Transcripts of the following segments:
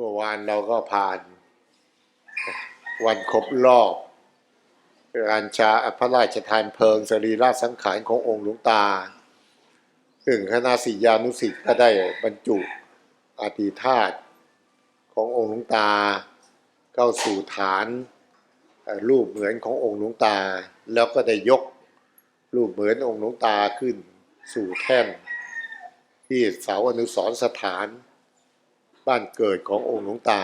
มื่อวานเราก็ผ่าน วันครบรอบการชาพระราชทานเพลิงสรีระสังขารขององค์หลวงตา ซึ่งคณะศิยานุศิษย์ก็ได้บรรจุอาติธาตขององค์หลวงตา เข้าสู่ฐานรูปเหมือนขององค์หลวงตา แล้วก็ได้ยกรูปเหมือนองค์หลวงตาขึ้นสู่แท่น ที่เสาอนุสรสถาน บ้านเกิดขององค์หลวงตา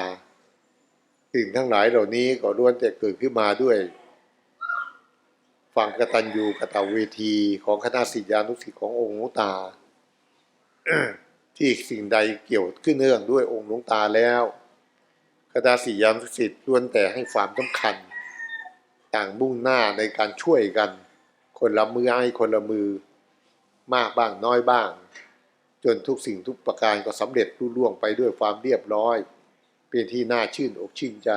สิ่งทั้งหลายเหล่านี้ก็ล้วนแต่เกิดขึ้นมาด้วยความกตัญญูกตเวทีของคณะศิษยานุศิษย์ขององค์หลวงตา ที่สิ่งใดเกี่ยวขึ้นเนื่องด้วยองค์หลวงตาแล้วคณะศิษยานุศิษย์ล้วนแต่ให้ความสำคัญ ต่างมุ่งหน้าในการช่วยกัน คนละมือให้คนละมือมากบ้างน้อยบ้าง จนทุกสิ่งทุกประการก็สำเร็จรุ่ล่วงไปด้วยความเรียบร้อย เป็นที่น่าชื่นอกชื่นใจ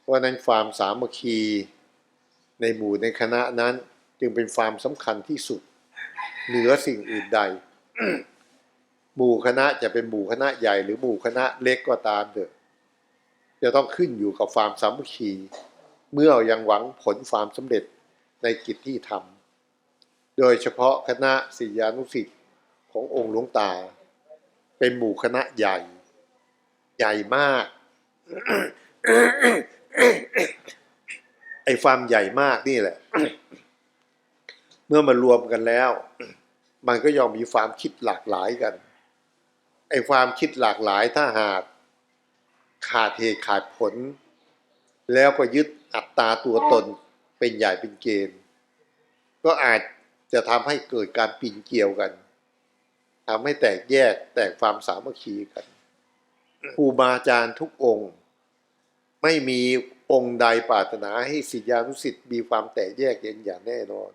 เพราะนั้นความสามัคคีในหมู่ในคณะนั้นจึงเป็นความสำคัญที่สุด เหนือสิ่งอื่นใด หมู่คณะจะเป็นหมู่คณะใหญ่หรือหมู่คณะเล็กก็ตามเถอะจะต้องขึ้นอยู่กับความสามัคคีเมื่อยังหวังผลความสำเร็จในกิจที่ทำโดยเฉพาะคณะศิษยานุศิษย์ ขององค์หลวงตา เป็นหมู่คณะใหญ่ ใหญ่มาก ไอ้ความใหญ่มากนี่แหละ เมื่อมารวมกันแล้ว มันก็ยอมมีความคิดหลากหลายกัน ไอ้ความคิดหลากหลายถ้าหากขาดเหตุขาดผล แล้วก็ยึดอัตตาตัวตนเป็นใหญ่เป็นเกณฑ์ ก็อาจจะทำให้เกิดการปีนเกี่ยวกัน ทำให้แตกแยกแตกความสามัคคีกันครูบาอาจารย์ทุกองค์ ไม่มีองค์ใดปรารถนาให้ศิษยานุศิษย์มีความแตกแยกอย่างอย่างแน่นอน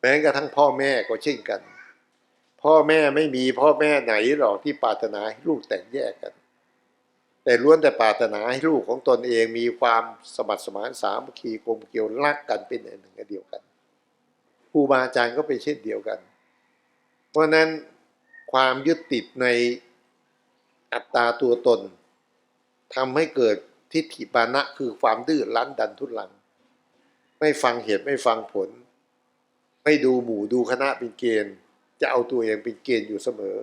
แม้กระทั่งพ่อแม่ก็เช่นกัน พ่อแม่ไม่มีพ่อแม่ไหนหรอกที่ปรารถนาให้ลูกแตกแยกกัน แต่ล้วนแต่ปรารถนาให้ลูกของตนเองมีความสมัครสมานสามัคคีกลมเกลียวรักกันเป็นอันหนึ่งอันเดียวกันครูบาอาจารย์ก็เป็นเช่นเดียวกัน เพราะฉะนั้น ความยึดติดในอัตตาตัวตนทำให้เกิดทิฏฐิปานะคือความดื้อรั้นดันทุลัง ไม่ฟังเหตุไม่ฟังผล ไม่ดูหมู่ดูคณะเป็นเกณฑ์ จะเอาตัวเองเป็นเกณฑ์อยู่เสมอ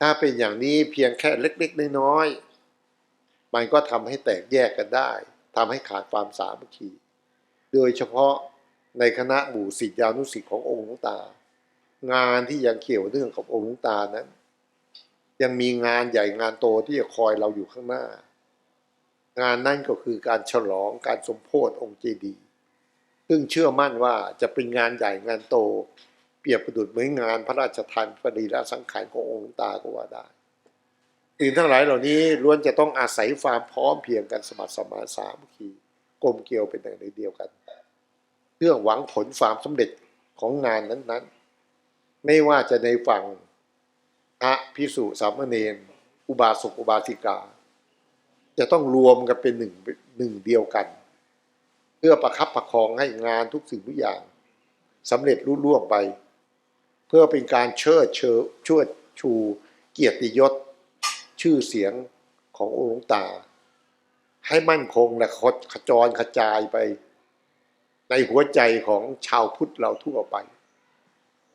ถ้าเป็นอย่างนี้เพียงแค่เล็กๆน้อยๆมันก็ทำให้แตกแยกกันได้ทำให้ขาดความสามัคคีโดยเฉพาะในคณะหมู่ศิษยานุศิษย์ขององค์หลวงตา งานที่ยังเกี่ยวเนื่องกับองค์ลวงตานั้น ยังมีงานใหญ่งานโตที่จะคอยเราอยู่ข้างหน้า งานนั่นก็คือการฉลองการสมโพธิองค์เจดีย์ซึ่งเชื่อมั่นว่าจะเป็นงานใหญ่งานโต เปรียบประดุจเหมือนงานพระราชทานปรีละสังขารขององค์ลวงตาก็ว่าได้สิ่งทั้งหลายเหล่านี้ล้วนจะต้องอาศัยความพร้อมเพียงกันสมัครสมานสามคีกลมเกลียวเป็นอย่างเดียวกัน เพื่อหวังผลความสำเร็จของงานนั้นๆ ไม่ว่าจะในฝั่งพระพิสุสามเณรอุบาสกอุบาสิกา จะต้องรวมกันเป็นหนึ่งหนึ่งเดียวกัน เพื่อประคับประคองให้งานทุกสิ่งทุกอย่างสำเร็จรุ่ล่วงไป เพื่อเป็นการเชิดเชิดชวดชูเกียรติยศ ชื่อเสียงขององค์หลวงตา ให้มั่นคงและขจรกระจายไป ในหัวใจของชาวพุทธเราทั่วไป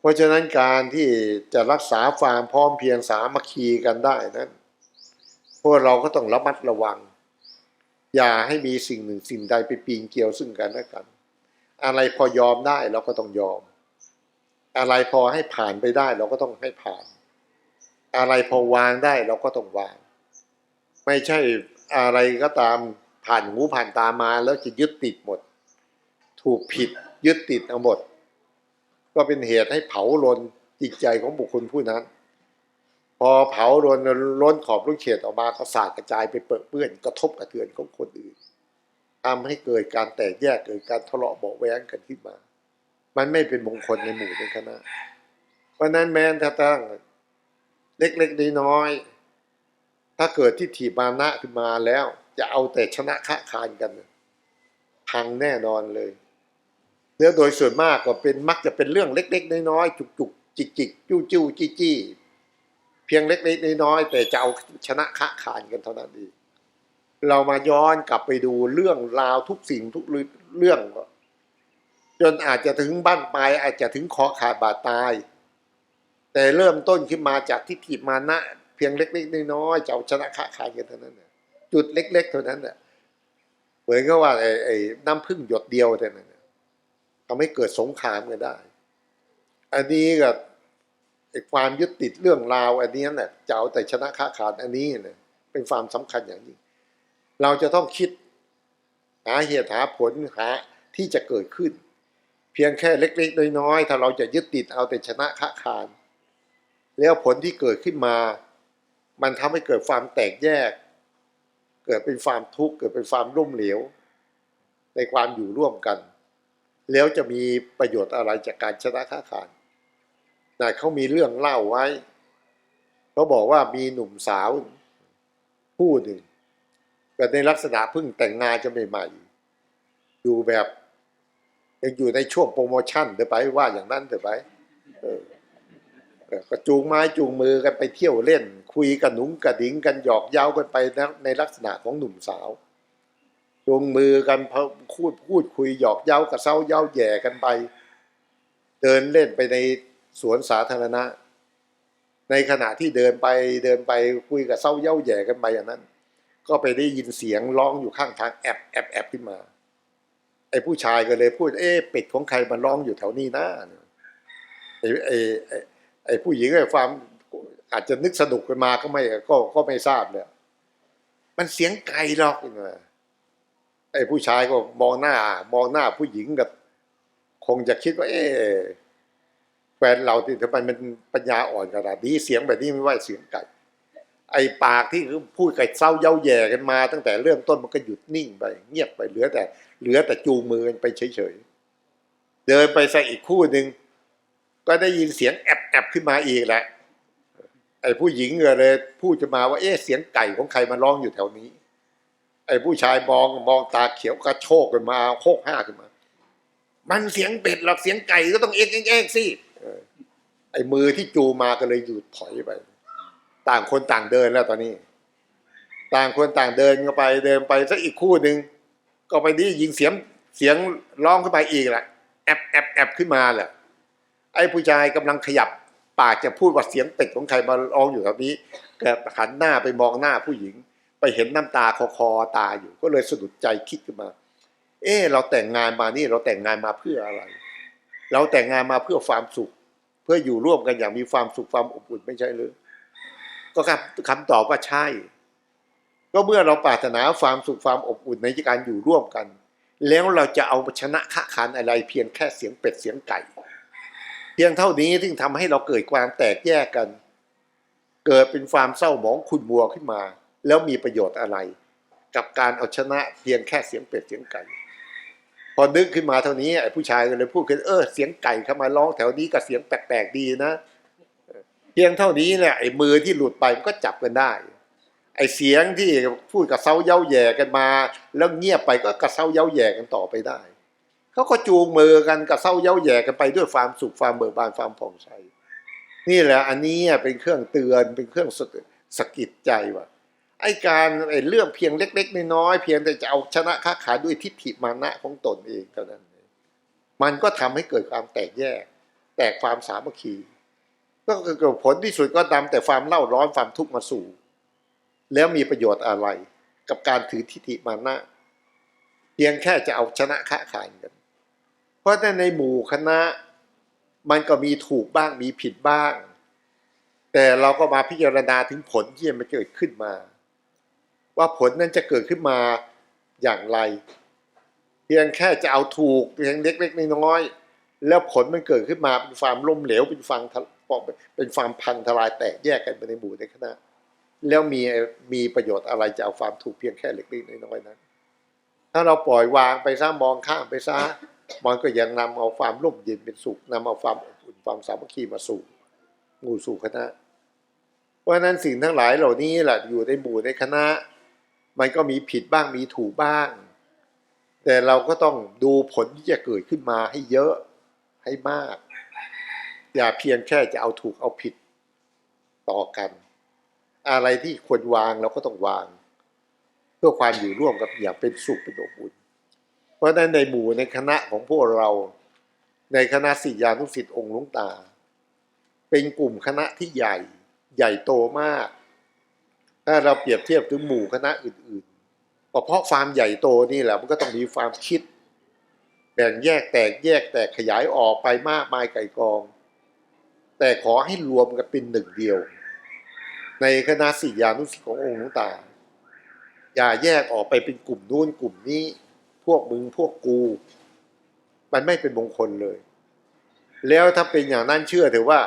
เพราะฉะนั้นการที่จะรักษาความพร้อมเพียงสามัคคีกันได้นั้นพวกเราก็ต้องระมัดระวัง อย่าให้มีสิ่งหนึ่งสิ่งใดไปปีนเกี่ยวซึ่งกันและกัน อะไรพอยอมได้เราก็ต้องยอม อะไรพอให้ผ่านไปได้เราก็ต้องให้ผ่าน อะไรพอวางได้เราก็ต้องวาง ไม่ใช่อะไรก็ตามผ่านหูผ่านตามาแล้วจะยึดติดหมด ถูกผิดยึดติดเอาหมด ก็เป็นเหตุให้เผาลนจิตใจของบุคคลผู้นั้น พอเผาลนล้นขอบลูกเฉดออกมาก็สาดกระจายไปเปื้อนกระทบกระเทือนของคนอื่นทำให้เกิดการแตกแยกเกิดการทะเลาะเบาแว้งกันขึ้นมา มันไม่เป็นมงคลในหมู่ในคณะ เพราะนั้นแม้ถ้าตั้งเล็กๆน้อยๆถ้าเกิดที่ถีบมานะขึ้นมาแล้ว จะเอาแต่ชนะค้าคานกันพังแน่นอนเลย แล้วโดยส่วนมากก็เป็นมักจะเป็นเรื่องเล็ก ๆ น้อยๆจุกๆจิกๆจู้ๆจี้ๆพียงเล็กๆน้อยๆแต่จะเอาชนะค้าขานกันเท่านั้นเองเรามาย้อนกลับไปดูเรื่องราวทุกสิ่งทุกเรื่อง จนอาจจะถึงบ้านปลายอาจจะถึงคอขาดบาดตาย แต่เริ่มต้นขึ้นมาจากทิฏฐิมานะ เพียงเล็กๆน้อยๆจะเอาชนะค้าขายกันเท่านั้นจุดเล็ก ๆ เท่านั้นน่ะเหมือนกับว่าไอ้น้ำพึ่งหยดเดียวเท่านั้น ทำให้เกิดสงครามกันได้ อันนี้กับไอ้ความยึดติดเรื่องราว อันนี้น่ะจะเอาแต่ชนะค้าขายอันนี้เนี่ยเป็นความสำคัญอย่างยิ่งเราจะต้องคิดหาเหตุหาผลหาที่จะเกิดขึ้น เพียงแค่เล็กๆน้อยๆถ้าเราจะยึดติดเอาแต่ชนะค้าขานแล้วผลที่เกิดขึ้นมา มันทำให้เกิดความแตกแยก เกิดเป็นความทุกข์เกิดเป็นความร่มเหลว ในความอยู่ร่วมกัน แล้วจะมีประโยชน์อะไรจากการชนะค้าขานนะเขามีเรื่องเล่าไว้ เขาบอกว่ามีหนุ่มสาวผู้หนึ่งแต่ในลักษณะเพิ่งแต่งงานจะใหม่ๆ อยู่แบบยังอยู่ในช่วงโปรโมชั่นเดี๋ยวไปว่าอย่างนั้นเดี๋ยวไปก็จูงไม้จูงมือกันไปเที่ยวเล่น คุยกันหนุงกระดิ่งกันหยอกเย้ากันไปในลักษณะของหนุ่มสาว จูงมือกันพูดพูดคุยหยอกเย้ากระเซ้าเย้าแย่กันไป เดินเล่นไปในสวนสาธารณะ ในขณะที่เดินไปเดินไปคุยกับเซ้าเย้าแย่กันไปอย่างนั้น ก็ไปได้ยินเสียงร้องอยู่ข้างทางแอบแอบแอบขึ้นมาไอ้ผู้ชายก็เลยพูดเอ๊ะเป็ดของใครมันร้องอยู่แถวนี้นะไอ้ไอ้ไอ้ผู้หญิงไอ้ความอาจจะนึกสนุกกันมาก็ไม่ก็ก็ไม่ทราบเลยมันเสียงไก่หรอกนะ ไอ้ผู้ชายก็มองหน้า มองหน้าผู้หญิงกับ คงจะคิดว่า เอ๊แฟนเราที่ทำไมมันปัญญาอ่อนขนาดนี้เสียงแบบนี้ไม่ว่าเสียงไก่ไอ้ปากที่พูดไก่เศร้าเย้าแย่กันมา ตั้งแต่เริ่มต้นมันก็หยุดนิ่งไป เงียบไปเหลือแต่ เหลือแต่จูมือกันไปเฉยๆเดินไปสักอีกคู่หนึ่งก็ได้ยินเสียงแอบแอบขึ้นมาอีกแหละไอ้ผู้หญิงก็เลยพูดจะมาว่าเอ๊ะเสียงไก่ของใครมาร้องอยู่แถวนี้ อ้ผู้ชายมองมองตาเขียวกระโชกกันมาโคกห้าขึ้นมา มันเสียงเป็ดหรอกเสียงไก่ก็ต้องเอ๊กเอ๊กเอ๊กสิไอ้มือที่จูมาก็เลยหยุดถอยไป ต่างคนต่างเดินแล้วตอนนี้ ต่างคนต่างเดินก็ไปเดินไปสักอีกคู่หนึ่งก็ไปนี่ยิงเสียงเสียงร้องขึ้นไปอีกแหละแอบแอบแอบขึ้นมาแหละไอ้ผู้ชายกำลังขยับปากจะพูดว่าเสียงเป็ดของใครมาร้องอยู่แถวนี้แกหันหน้าไปมองหน้าผู้หญิง ไปเห็นน้ำตาคอคอตาอยู่ ก็เลยสะดุดใจคิดขึ้นมา เออเราแต่งงานมานี่เราแต่งงานมาเพื่ออะไร เราแต่งงานมาเพื่อความสุข เพื่ออยู่ร่วมกันอย่างมีความสุขความอบอุ่นไม่ใช่หรือก็ครับคำตอบว่าใช่ ก็เมื่อเราปรารถนาความสุขความอบอุ่นในการอยู่ร่วมกัน แล้วเราจะเอาชนะค้าขานอะไรเพียงแค่เสียงเป็ดเสียงไก่ เพียงเท่านี้ที่ทำให้เราเกิดความแตกแยกกัน เกิดเป็นความเศร้าหมองขุ่นมัวขึ้นมา แล้วมีประโยชน์อะไร กับการเอาชนะเพียงแค่เสียงเป็ดเสียงไก่ พอนึกขึ้นมาเท่านี้ไอ้ผู้ชายก็เลยพูดขึ้นเออเสียงไก่เข้ามาร้องแถวนี้กับเสียงแปลกๆดีนะ เพียงเท่านี้แหละไอ้มือที่หลุดไปมันก็จับกันได้ ไอ้เสียงที่พูดกับเซาเย้าแย่กันมา แล้วเงียบไปก็กระเซาเย้าแย่กันต่อไปได้เขาก็จูงมือกันกระเซาเย้าแย่กันไปด้วยความสุขความเบิกบานความผ่องใสนี่แหละอันนี้เป็นเครื่องเตือนเป็นเครื่องสะกิดใจว่า ไอ้การไอ้เรื่องเพียงเล็ก ๆ น้อยๆเพียงแต่จะเอาชนะค้าขายด้วยทิฏฐิมานะของตนเองเท่านั้นมันก็ทำให้เกิดความแตกแยก แตกความสามัคคี ก็เกิดผลที่สุดก็นำแต่ความเล่าร้อนความทุกข์มาสู่ แล้วมีประโยชน์อะไร กับการถือทิฏฐิมานะเพียงแค่จะเอาชนะค้าขายกัน เพราะในหมู่คณะมันก็มีถูกบ้างมีผิดบ้าง แต่เราก็มาพิจารณาถึงผลที่มันเกิดขึ้นมา ว่าผลนั้นจะเกิดขึ้นมาอย่างไร เพียงแค่จะเอาถูกเพียงเล็กๆน้อยๆแล้วผลมันเกิดขึ้นมาเป็นความล้มเหลวเป็นฟังเป็นความพังทลายแตกแยกกันไปในหมู่ในคณะแล้วมีมีประโยชน์อะไรจะเอาความถูกเพียงแค่เล็กๆน้อยๆนั้น ถ้าเราปล่อยวางไปซะมองข้ามไปซะมันก็ยังนำเอาความร่มเย็นเป็นสุขนำเอาความอบอุ่นความสามัคคีมาสู่หมู่สู่คณะ เพราะนั้นสิ่งทั้งหลายเหล่านี้แหละอยู่ในหมู่ในคณะ มันก็มีผิดบ้างมีถูกบ้าง แต่เราก็ต้องดูผลที่จะเกิดขึ้นมาให้เยอะให้มาก อย่าเพียงแค่จะเอาถูกเอาผิดต่อกัน อะไรที่ควรวางเราก็ต้องวาง เพื่อความอยู่ร่วมกับอย่างเป็นสุขเป็นอบอุ่น เพราะฉะนั้นในหมู่ในคณะของพวกเรา ในคณะศิยานุศิษย์องค์ลวงตา เป็นกลุ่มคณะที่ใหญ่ใหญ่โตมาก ถ้าเราเปรียบเทียบถึงหมู่คณะอื่นๆเพราะความใหญ่โตนี่แหละมันก็ต้องมีความคิด แบ่งแยกแตกแยกแตกขยายออกไปมากมายไก่กอง แต่ขอให้รวมกันเป็นหนึ่งเดียว ในคณะศิยานุศิขององค์หลวงตา อย่าแยกออกไปเป็นกลุ่มนู้นกลุ่มนี้ พวกมึงพวกกู มันไม่เป็นมงคลเลย แล้วถ้าเป็นอย่างนั้นเชื่อเถอะว่า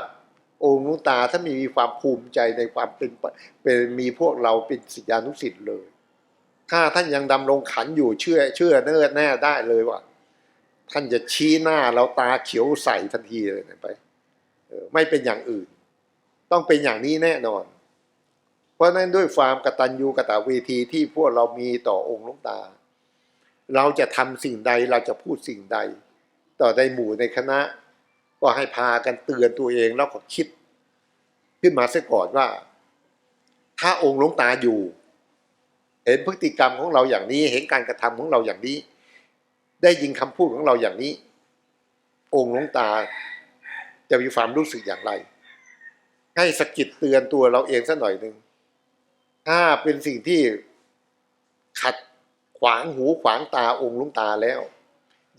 องค์ลวงตาถ้ามีความภูมิใจในความเป็นเป็นมีพวกเราเป็นศิษยานุศิษย์เลย ถ้าท่านยังดำรงขันอยู่เชื่อ เชื่อเนื่อแน่ได้เลยว่า ท่านจะชี้หน้าเราตาเขียวใสทันทีเลยไปไม่เป็นอย่างอื่น ต้องเป็นอย่างนี้แน่นอน เพราะนั้นด้วยความกตัญญูกตเวทีที่พวกเรามีต่อองค์ลวงตา เราจะทำสิ่งใดเราจะพูดสิ่งใด ต่อในหมู่ในคณะ ก็ให้พากันเตือนตัวเองแล้วก็คิด ขึ้นมาซะก่อนว่า ถ้าองค์หลวงตาอยู่ เห็นพฤติกรรมของเราอย่างนี้ เห็นการกระทำของเราอย่างนี้ ได้ยินคำพูดของเราอย่างนี้ องค์หลวงตาจะมีความรู้สึกอย่างไร ให้สกิดเตือนตัวเราเองสักหน่อยหนึ่งถ้าเป็นสิ่งที่ขัดขวางหูขวางตาองค์ลวงตาแล้ว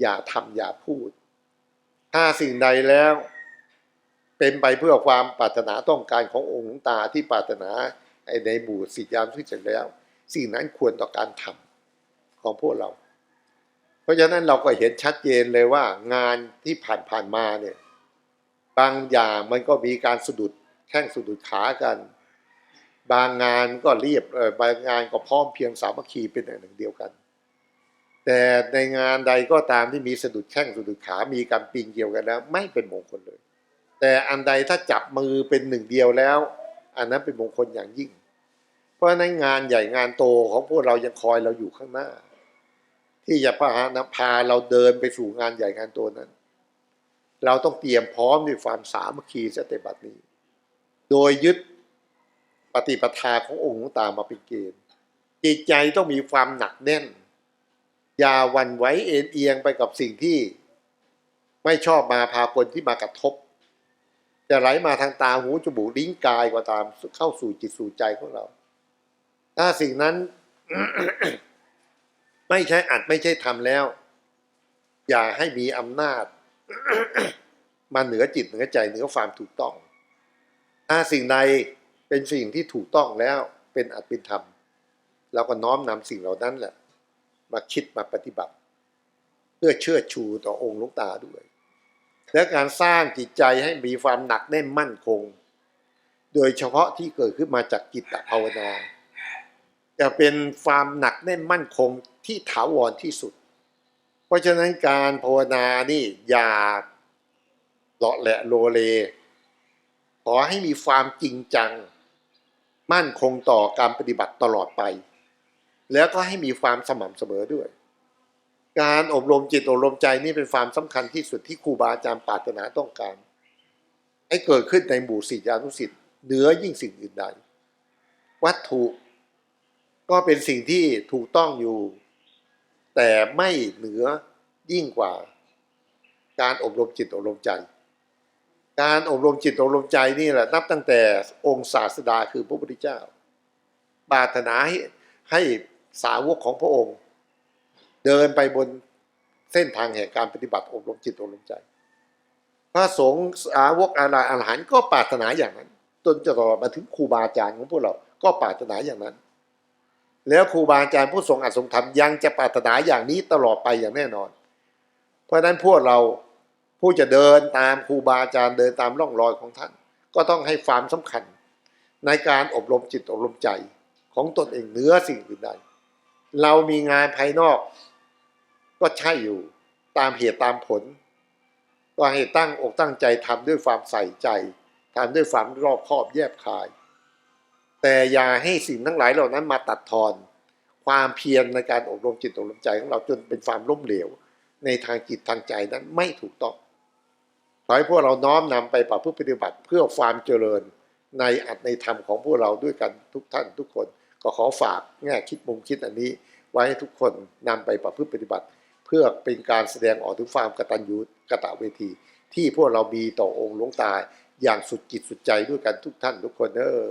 อย่าทำอย่าพูด ถ้าสิ่งใดแล้ว เป็นไปเพื่อความปรารถนาต้องการขององค์หลวงตาที่ปรารถนาในหมู่สิทธิยามที่เสร็จแล้ว สิ่งนั้นควรต่อการทำของพวกเรา เพราะฉะนั้นเราก็เห็นชัดเจนเลยว่างานที่ผ่านๆมาเนี่ยบางอย่างมันก็มีการสะดุดแข้งสะดุดขากัน บางงานก็เรียบเออบางงานก็พร้อมเพียงสามัคคีเป็นอันหนึ่งเดียวกัน แต่ในงานใดก็ตามที่มีสะดุดแข้งสะดุดขา มีการปีนเกี่ยวกันแล้ว ไม่เป็นมงคลเลย แต่อันใดถ้าจับมือเป็นหนึ่งเดียวแล้ว อันนั้นเป็นมงคลอย่างยิ่ง เพราะฉะนั้นงานใหญ่งานโตของพวกเรายังคอยเราอยู่ข้างหน้า ที่จะพานำพาเราเดินไปสู่งานใหญ่งานโตนั้น เราต้องเตรียมพร้อมด้วยความสามัคคีสเตบัดนี้ โดยยึดปฏิปทาขององค์ตามาเป็นเกณฑ์จิตใจต้องมีความหนักแน่น อย่าวันไหวเอ็นเอียงไปกับสิ่งที่ไม่ชอบมาพากลที่มากระทบ จะไหลมาทางตาหูจมูกลิ้นกายก็ตามเข้าสู่จิตสู่ใจของเรา ถ้าสิ่งนั้น ไม่ใช่อัดไม่ใช่ทำแล้ว อย่าให้มีอำนาจ มาเหนือจิตเหนือใจเหนือความถูกต้อง ถ้าสิ่งใดเป็นสิ่งที่ถูกต้องแล้วเป็นอัตเป็นธรรมเราก็น้อมนำสิ่งเหล่านั้นแหละ มาคิดมาปฏิบัติ เพื่อเชิดชูต่อองค์ลวงตาด้วย และการสร้างจิตใจให้มีความหนักแน่นมั่นคง โดยเฉพาะที่เกิดขึ้นมาจากจิตภาวนาจะเป็นความหนักแน่นมั่นคงที่ถาวรที่สุด เพราะฉะนั้นการภาวนานี่อย่าเลาะแหละโลเล ขอให้มีความจริงจัง มั่นคงต่อการปฏิบัติตลอดไป แล้วก็ให้มีความสม่ำเสมอด้วย การอบรมจิตอบรมใจนี่เป็นความสำคัญที่สุดที่ครูบาอาจารย์ปรารถนาต้องการ ให้เกิดขึ้นในหมู่ศิษยานุศิษย์เหนือยิ่งสิ่งอื่นใด วัตถุก็เป็นสิ่งที่ถูกต้องอยู่ แต่ไม่เหนือยิ่งกว่า การอบรมจิตอบรมใจ การอบรมจิตอบรมใจนี่แหละนับตั้งแต่องค์ศาสดาคือพระพุทธเจ้าปรารถนาให้ให้ สาวกของพระองค์ เดินไปบนเส้นทางแห่งการปฏิบัติอบรมจิตอบรมใจ พระสงฆ์สาวกอาลาอรหันก็ปรารถนาอย่างนั้นจนจะต่อมาถึงครูบาอาจารย์ของพวกเรา ก็ปรารถนาอย่างนั้น แล้วครูบาอาจารย์ผู้ทรงอัดทรงธรรมยังจะปรารถนาอย่างนี้ตลอดไปอย่างแน่นอน เพราะฉะนั้นพวกเราผู้จะเดินตามครูบาอาจารย์เดินตามร่องรอยของท่าน ก็ต้องให้ความสำคัญในการอบรมจิตอบรมใจของตนเองเหนือสิ่งอื่นใด เรามีงานภายนอก ก็ใช่อยู่ตามเหตุตามผลก็ให้ตั้งอกตั้งใจทำด้วยความใส่ใจทำด้วยความรอบคอบแยบคาย แต่อย่าให้สิ่งทั้งหลายเหล่านั้นมาตัดทอน ความเพียรในการอบรมจิตอบรมใจของเราจนเป็นความล้มเหลว ในทางจิตทางใจนั้นไม่ถูกต้องขอให้พวกเราน้อมนำไปปรับพฤติปฏิบัติเพื่อความเจริญในอัตในธรรมของพวกเราด้วยกันทุกท่านทุกคน ก็ขอฝากแง่คิดมุมคิดอันนี้ ไว้ให้ทุกคนนำไปประพฤติปฏิบัติ เพื่อเป็นการแสดงออกถึงความกตัญญูกตะเวที ที่พวกเรามีต่อองค์หลวงตาอย่างสุดจิตสุดใจด้วยกันทุกท่านทุกคนเออ